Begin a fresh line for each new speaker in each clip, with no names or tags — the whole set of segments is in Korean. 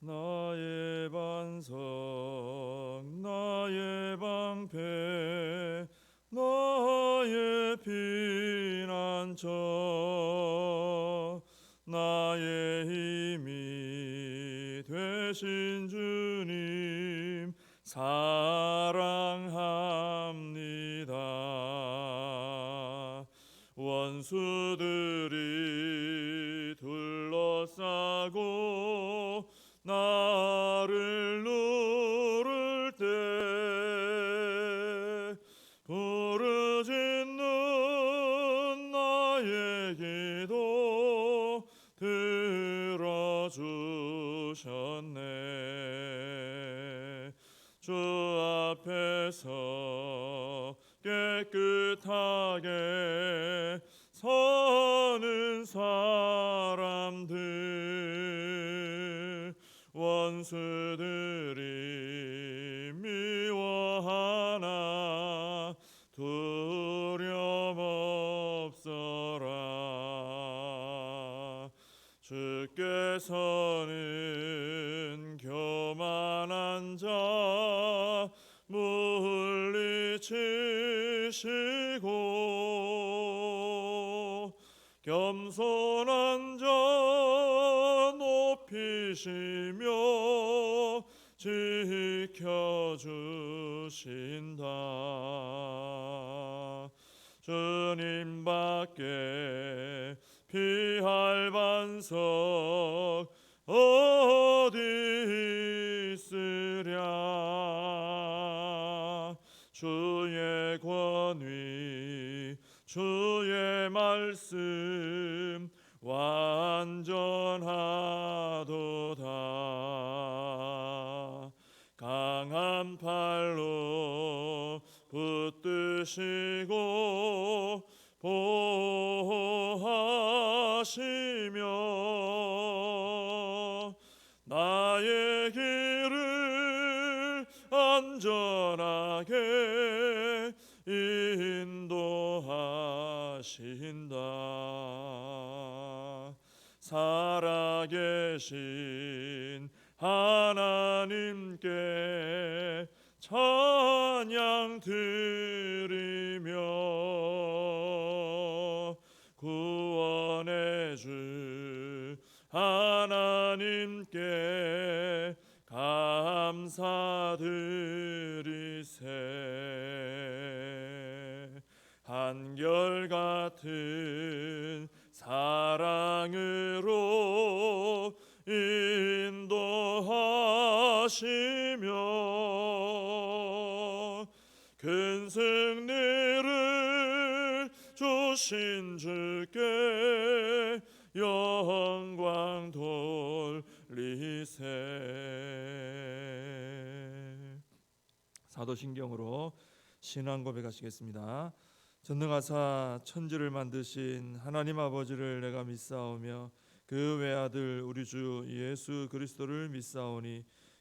나의 반석 나의 방패 나의 피난처 나의 힘이 되신 주님 사랑합니다. 원수들이 둘러싸고 나를 누를 때 부르짖는 나의 기도 들어주셨네. 주 앞에서 깨끗하게 서는 사람 원수들이 미워하나 두려움 없어라. 주께서는 교만한 자 물리치시고 겸손한 자 높이시며 지켜주신다. 주님밖에 피할 반석 어디 있으랴? 주의 권위 주의 말씀 완전하 한 팔로 붙드시고 보호하시며 나의 길을 안전하게 인도하신다. 살아계신 찬양 드리며 구원의 주 하나님께 감사드리세. 한결같은 사랑으로 큰 승리를 주신 주께 영광 돌리세 사도신경으로 신앙 고백하시겠습니다. 전능하사 천지를 만드신 하나님 아버지를 내가 믿사오며 그 외아들 우리 주 예수 그리스도를 믿사오니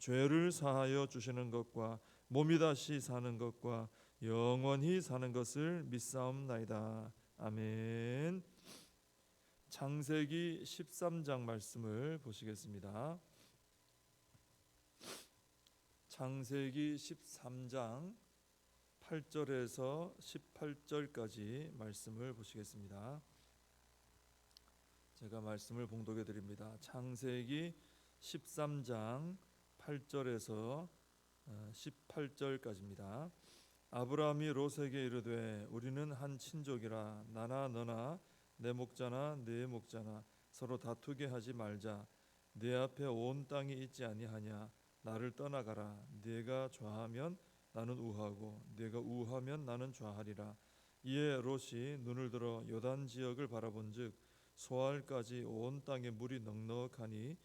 죄를 사하여 주시는 것과 몸이 다시 사는 것과 영원히 사는 것을 믿사옵나이다 아멘 창세기 13장 말씀을 보시겠습니다 창세기 13장 8절에서 18절까지 말씀을 보시겠습니다. 제가 말씀을 봉독해 드립니다. 창세기 13장 8절에서 18절까지입니다. 아브라함이 롯에게 이르되 우리는 한 친족이라 나나 너나 내 목자나 내 목자나 서로 다투게 하지 말자. 내 앞에 온 땅이 있지 아니하냐 나를 떠나가라. 네가 좌하면 나는 우하고 네가 우하면 나는 좌하리라. 이에 롯이 눈을 들어 요단 지역을 바라본즉 소알까지 온 땅에 물이 넉넉하니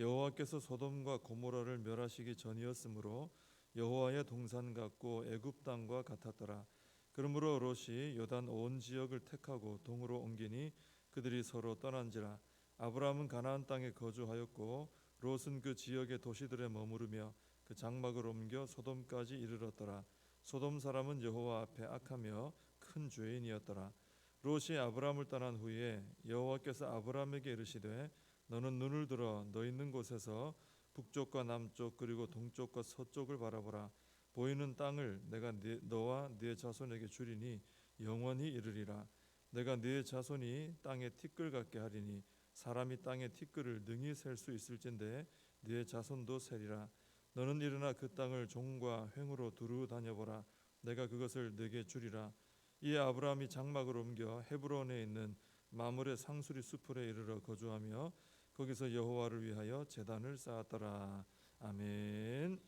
여호와께서 소돔과 고모라를 멸하시기 전이었으므로 여호와의 동산 같고 애굽 땅과 같았더라. 그러므로 롯이 요단 온 지역을 택하고 동으로 옮기니 그들이 서로 떠난지라. 아브라함은 가나안 땅에 거주하였고 롯은 그 지역의 도시들에 머무르며 그 장막을 옮겨 소돔까지 이르렀더라. 소돔 사람은 여호와 앞에 악하며 큰 죄인이었더라. 롯이 아브라함을 떠난 후에 여호와께서 아브라함에게 이르시되 너는 눈을 들어 너 있는 곳에서 북쪽과 남쪽 그리고 동쪽과 서쪽을 바라보라. 보이는 땅을 내가 네, 너와 네 자손에게 주리니 영원히 이르리라. 내가 네 자손이 땅에 티끌 같게 하리니 사람이 땅의 티끌을 능히 셀 수 있을진데 네 자손도 세리라. 너는 일어나 그 땅을 종과 횡으로 두루 다녀보라. 내가 그것을 네게 주리라. 이에 아브라함이 장막을 옮겨 헤브론에 있는 마물의 상수리 숲을에 이르러 거주하며 거기서 여호와를 위하여 제단을 쌓았더라. 아멘.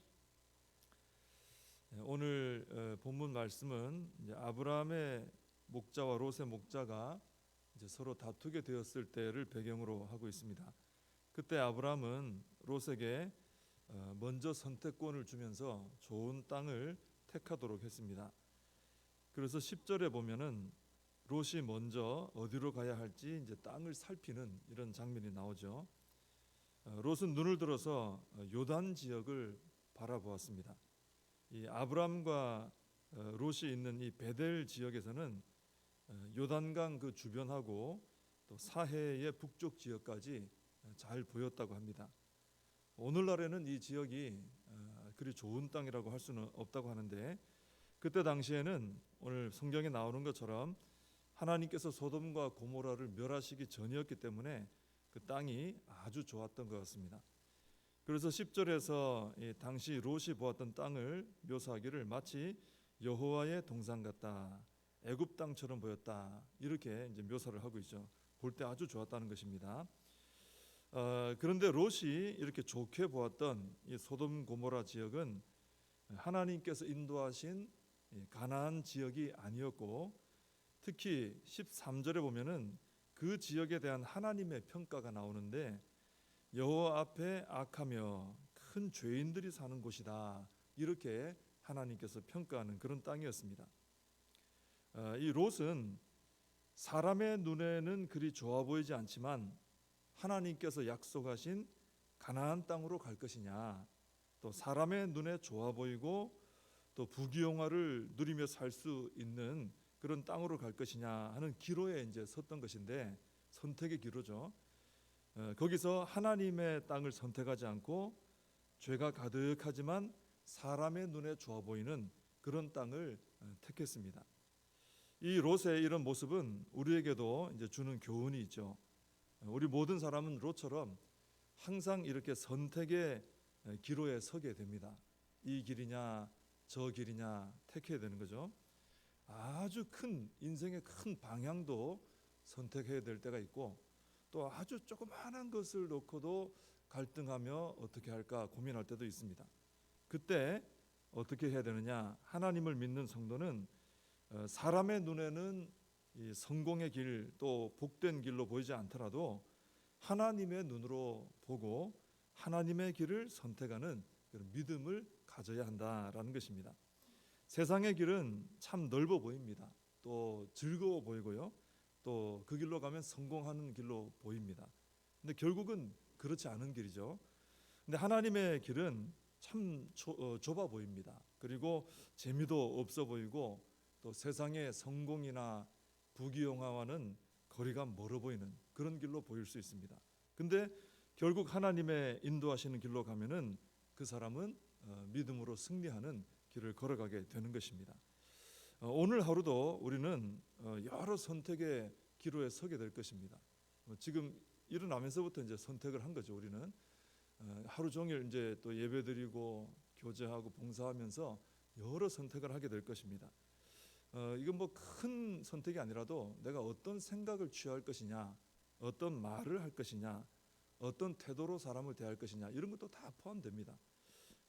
네, 오늘 어, 본문 말씀은 아브라함의 목자와 롯의 목자가 서로 다투게 되었을 때를 배경으로 하고 있습니다. 그때 아브라함은 롯에게 어, 먼저 선택권을 주면서 좋은 땅을 택하도록 했습니다. 그래서 10절에 보면은 롯이 먼저 어디로 가야 할지 이제 땅을 살피는 이런 장면이 나오죠. 어, 롯은 눈을 들어서 어, 요단 지역을 바라보았습니다. 이 아브람과 어, 롯이 있는 이 베델 지역에서는 어, 요단강 그 주변하고 또 사해의 북쪽 지역까지 어, 잘 보였다고 합니다. 오늘날에는 이 지역이 어, 그리 좋은 땅이라고 할 수는 없다고 하는데 그때 당시에는 오늘 성경에 나오는 것처럼 하나님께서 소돔과 고모라를 멸하시기 전이었기 때문에 그 땅이 아주 좋았던 것 같습니다. 그래서 10절에서 이 당시 롯이 보았던 땅을 묘사하기를 마치 여호와의 동산 같다. 애굽 땅처럼 보였다. 이렇게 이제 묘사를 하고 있죠. 볼 때 아주 좋았다는 것입니다. 어, 그런데 롯이 이렇게 좋게 보았던 이 소돔 고모라 지역은 하나님께서 인도하신 이 가나안 지역이 아니었고 특히 13절에 보면은 그 지역에 대한 하나님의 평가가 나오는데 여호와 앞에 악하며 큰 죄인들이 사는 곳이다. 이렇게 하나님께서 평가하는 그런 땅이었습니다. 어, 이 롯은 사람의 눈에는 그리 좋아 보이지 않지만 하나님께서 약속하신 가나안 땅으로 갈 것이냐, 또 사람의 눈에 좋아 보이고 또 부귀영화를 누리며 살 수 있는 그런 땅으로 갈 것이냐 하는 기로에 이제 섰던 것인데 선택의 기로죠. 어, 거기서 하나님의 땅을 선택하지 않고 죄가 가득하지만 사람의 눈에 좋아 보이는 그런 땅을 어, 택했습니다. 이 롯의 이런 모습은 우리에게도 이제 주는 교훈이 있죠. 어, 우리 모든 사람은 롯처럼 항상 이렇게 선택의 어, 기로에 서게 됩니다. 이 길이냐 저 길이냐 택해야 되는 거죠. 아주 큰 인생의 큰 방향도 선택해야 될 때가 있고 또 아주 조그마한 것을 놓고도 갈등하며 어떻게 할까 고민할 때도 있습니다. 그때 어떻게 해야 되느냐? 하나님을 믿는 성도는 어, 사람의 눈에는 이 성공의 길 또 복된 길로 보이지 않더라도 하나님의 눈으로 보고 하나님의 길을 선택하는 그런 믿음을 가져야 한다라는 것입니다. 세상의 길은 참 넓어 보입니다. 또 즐거워 보이고요. 또 그 길로 가면 성공하는 길로 보입니다. 근데 결국은 그렇지 않은 길이죠. 근데 하나님의 길은 참 조, 어, 좁아 보입니다. 그리고 재미도 없어 보이고 또 세상의 성공이나 부귀영화와는 거리가 멀어 보이는 그런 길로 보일 수 있습니다. 근데 결국 하나님의 인도하시는 길로 가면은 그 사람은 어, 믿음으로 승리하는 길을 걸어가게 되는 것입니다. 어, 오늘 하루도 우리는 어, 여러 선택의 기로에 서게 될 것입니다. 어, 지금 일어나면서부터 이제 선택을 한 거죠. 우리는 어, 하루 종일 이제 또 예배드리고 교제하고 봉사하면서 여러 선택을 하게 될 것입니다. 어, 이건 뭐 큰 선택이 아니라도 내가 어떤 생각을 취할 것이냐, 어떤 말을 할 것이냐, 어떤 태도로 사람을 대할 것이냐 이런 것도 다 포함됩니다.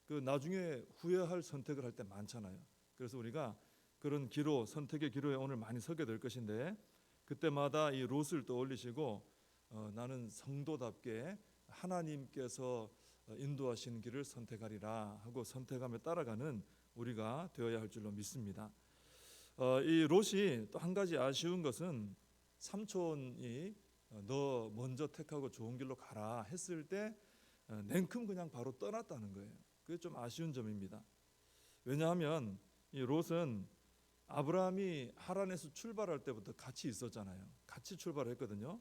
그 나중에 후회할 선택을 할 때 많잖아요. 그래서 우리가 그런 기로 선택의 기로에 오늘 많이 서게 될 것인데 그때마다 이 롯을 떠올리시고 어, 나는 성도답게 하나님께서 어, 인도하시는 길을 선택하리라 하고 선택함에 따라가는 우리가 되어야 할 줄로 믿습니다. 어, 이 롯이 또 한 가지 아쉬운 것은 삼촌이 어, 너 먼저 택하고 좋은 길로 가라 했을 때 어, 냉큼 그냥 바로 떠났다는 거예요. 그게 좀 아쉬운 점입니다. 왜냐하면 이 롯은 아브라함이 하란에서 출발할 때부터 같이 있었잖아요. 같이 출발했거든요.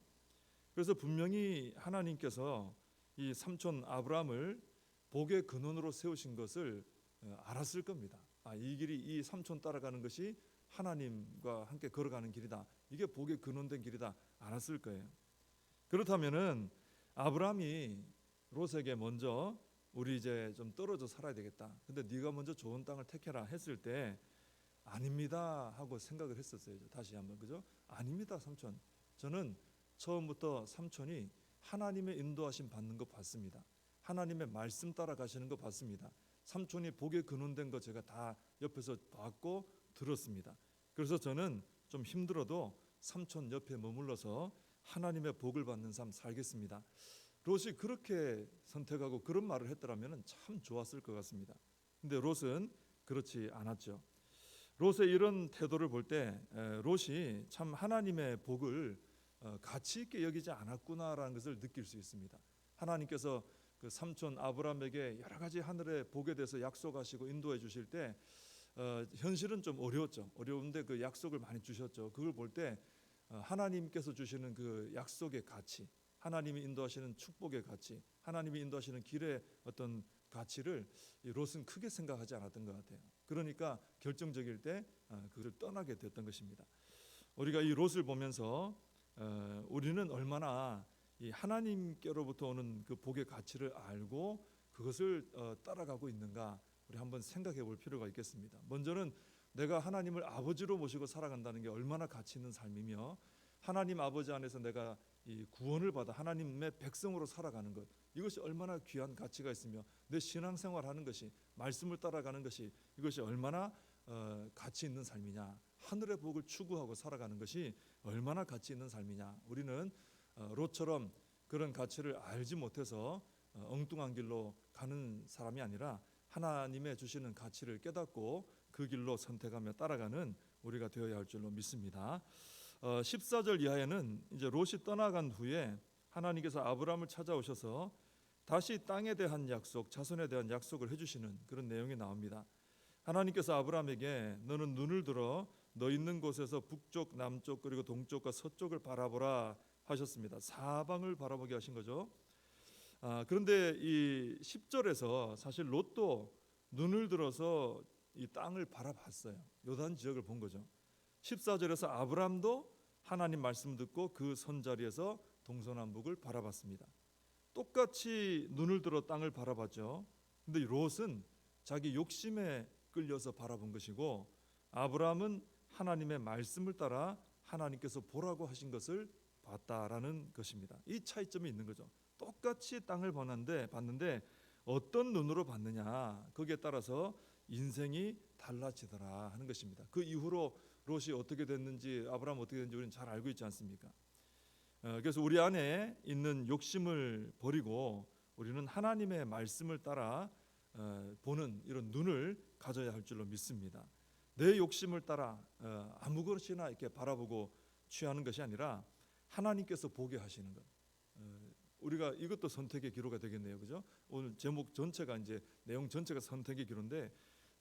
그래서 분명히 하나님께서 이 삼촌 아브라함을 복의 근원으로 세우신 것을 어, 알았을 겁니다. 아, 이 길이 이 삼촌 따라가는 것이 하나님과 함께 걸어가는 길이다. 이게 복의 근원된 길이다. 알았을 거예요. 그렇다면은 아브라함이 롯에게 먼저 우리 이제 좀 떨어져 살아야 되겠다. 근데 네가 먼저 좋은 땅을 택해라 했을 때 아닙니다 하고 생각을 했었어요. 다시 한번 그죠? 아닙니다 삼촌. 저는 처음부터 삼촌이 하나님의 인도하심 받는 거 봤습니다. 하나님의 말씀 따라 가시는 거 봤습니다. 삼촌이 복에 근원된 거 제가 다 옆에서 봤고 들었습니다. 그래서 저는 좀 힘들어도 삼촌 옆에 머물러서 하나님의 복을 받는 삶 살겠습니다. 롯이 그렇게 선택하고 그런 말을 했더라면 참 좋았을 것 같습니다. 근데 롯은 그렇지 않았죠. 롯의 이런 태도를 볼 때 롯이 참 하나님의 복을 어, 가치 있게 여기지 않았구나라는 것을 느낄 수 있습니다. 하나님께서 그 삼촌 아브라함에게 여러 가지 하늘의 복에 대해서 약속하시고 인도해 주실 때 어, 현실은 좀 어려웠죠. 어려운데 그 약속을 많이 주셨죠. 그걸 볼때 어, 하나님께서 주시는 그 약속의 가치, 하나님이 인도하시는 축복의 가치, 하나님이 인도하시는 길의 어떤 가치를 이 롯은 크게 생각하지 않았던 것 같아요. 그러니까 결정적일 때 어, 그를 떠나게 됐던 것입니다. 우리가 이 롯을 보면서 어, 우리는 얼마나 이 하나님께로부터 오는 그 복의 가치를 알고 그것을 어, 따라가고 있는가 우리 한번 생각해 볼 필요가 있겠습니다. 먼저는 내가 하나님을 아버지로 모시고 살아간다는 게 얼마나 가치 있는 삶이며 하나님 아버지 안에서 내가 이 구원을 받아 하나님의 백성으로 살아가는 것 이것이 얼마나 귀한 가치가 있으며 내 신앙생활 하는 것이 말씀을 따라가는 것이 이것이 얼마나 어, 가치 있는 삶이냐 하늘의 복을 추구하고 살아가는 것이 얼마나 가치 있는 삶이냐 우리는 어, 롯처럼 그런 가치를 알지 못해서 어, 엉뚱한 길로 가는 사람이 아니라 하나님의 주시는 가치를 깨닫고 그 길로 선택하며 따라가는 우리가 되어야 할 줄로 믿습니다. 어, 14절 이하에는 이제 롯이 떠나간 후에 하나님께서 아브라함을 찾아오셔서 다시 땅에 대한 약속, 자손에 대한 약속을 해주시는 그런 내용이 나옵니다. 하나님께서 아브라함에게 너는 눈을 들어 너 있는 곳에서 북쪽, 남쪽 그리고 동쪽과 서쪽을 바라보라 하셨습니다. 사방을 바라보게 하신 거죠. 아, 그런데 이 10절에서 사실 롯도 눈을 들어서 이 땅을 바라봤어요. 요단 지역을 본 거죠. 14절에서 아브람도 하나님 말씀 듣고 그 선자리에서 동서남북을 바라봤습니다. 똑같이 눈을 들어 땅을 바라봤죠. 근데 롯은 자기 욕심에 끌려서 바라본 것이고 아브라함은 하나님의 말씀을 따라 하나님께서 보라고 하신 것을 봤다라는 것입니다. 이 차이점이 있는 거죠. 똑같이 땅을 봤는데 봤는데 어떤 눈으로 봤느냐 거기에 따라서 인생이 달라지더라 하는 것입니다. 그 이후로 롯이 어떻게 됐는지 아브라함 어떻게 됐는지 우리는 잘 알고 있지 않습니까? 어, 그래서 우리 안에 있는 욕심을 버리고 우리는 하나님의 말씀을 따라 어, 보는 이런 눈을 가져야 할 줄로 믿습니다. 내 욕심을 따라 어, 아무 것이나 이렇게 바라보고 취하는 것이 아니라 하나님께서 보게 하시는 것. 어, 우리가 이것도 선택의 기로가 되겠네요, 그죠? 오늘 제목 전체가 이제 내용 전체가 선택의 기로인데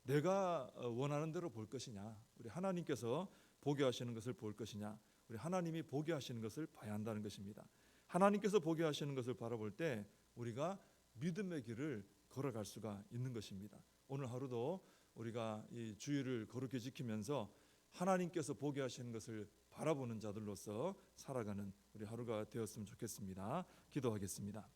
내가 어, 원하는 대로 볼 것이냐, 우리 하나님께서 보게 하시는 것을 볼 것이냐, 우리 하나님이 보게 하시는 것을 봐야 한다는 것입니다. 하나님께서 보게 하시는 것을 바라볼 때 우리가 믿음의 길을 걸어갈 수가 있는 것입니다. 오늘 하루도 우리가 이 주의를 거룩히 지키면서 하나님께서 보게 하시는 것을 바라보는 자들로서 살아가는 우리 하루가 되었으면 좋겠습니다. 기도하겠습니다.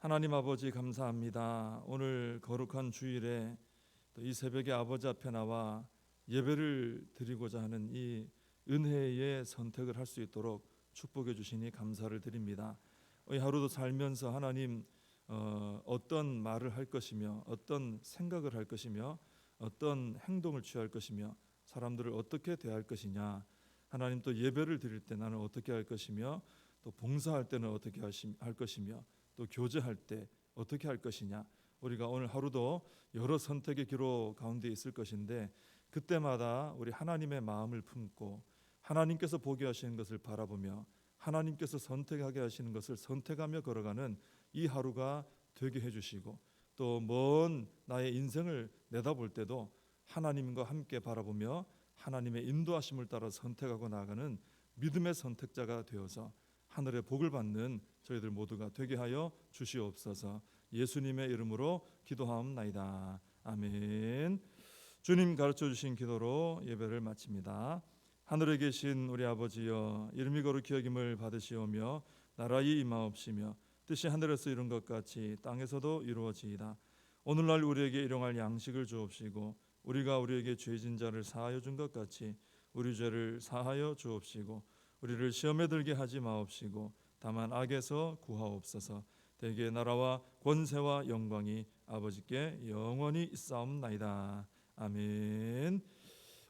하나님 아버지 감사합니다. 오늘 거룩한 주일에 또이 새벽에 아버지 앞에 나와 예배를 드리고자 하는 이 은혜의 선택을 할 수 있도록 축복해 주시니 감사를 드립니다. 이 하루도 살면서 하나님 어, 어떤 말을 할 것이며 어떤 생각을 할 것이며 어떤 행동을 취할 것이며 사람들을 어떻게 대할 것이냐 하나님 또 예배를 드릴 때 나는 어떻게 할 것이며 또 봉사할 때는 어떻게 할 것이며 또 교제할 때 어떻게 할 것이냐. 우리가 오늘 하루도 여러 선택의 기로 가운데 있을 것인데 그때마다 우리 하나님의 마음을 품고 하나님께서 보게 하시는 것을 바라보며 하나님께서 선택하게 하시는 것을 선택하며 걸어가는 이 하루가 되게 해주시고 또 먼 나의 인생을 내다볼 때도 하나님과 함께 바라보며 하나님의 인도하심을 따라 선택하고 나아가는 믿음의 선택자가 되어서 하늘의 복을 받는 저희들 모두가 되게 하여 주시옵소서. 예수님의 이름으로 기도하옵나이다. 아멘. 주님 가르쳐 주신 기도로 예배를 마칩니다. 하늘에 계신 우리 아버지여 이름이 거룩히 여김을 받으시오며 나라의 임하옵시며 뜻이 하늘에서 이룬 것 같이 땅에서도 이루어지이다. 오늘날 우리에게 일용할 양식을 주옵시고 우리가 우리에게 죄진 자를 사하여 준 것 같이 우리 죄를 사하여 주옵시고 우리를 시험에 들게 하지 마옵시고 다만 악에서 구하옵소서. 대개 나라와 권세와 영광이 아버지께 영원히 있사옵나이다. 아멘.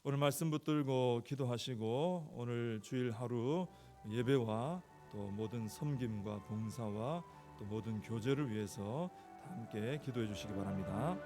오늘 말씀 붙들고 기도하시고 오늘 주일 하루 예배와 또 모든 섬김과 봉사와 또 모든 교제를 위해서 다 함께 기도해 주시기 바랍니다.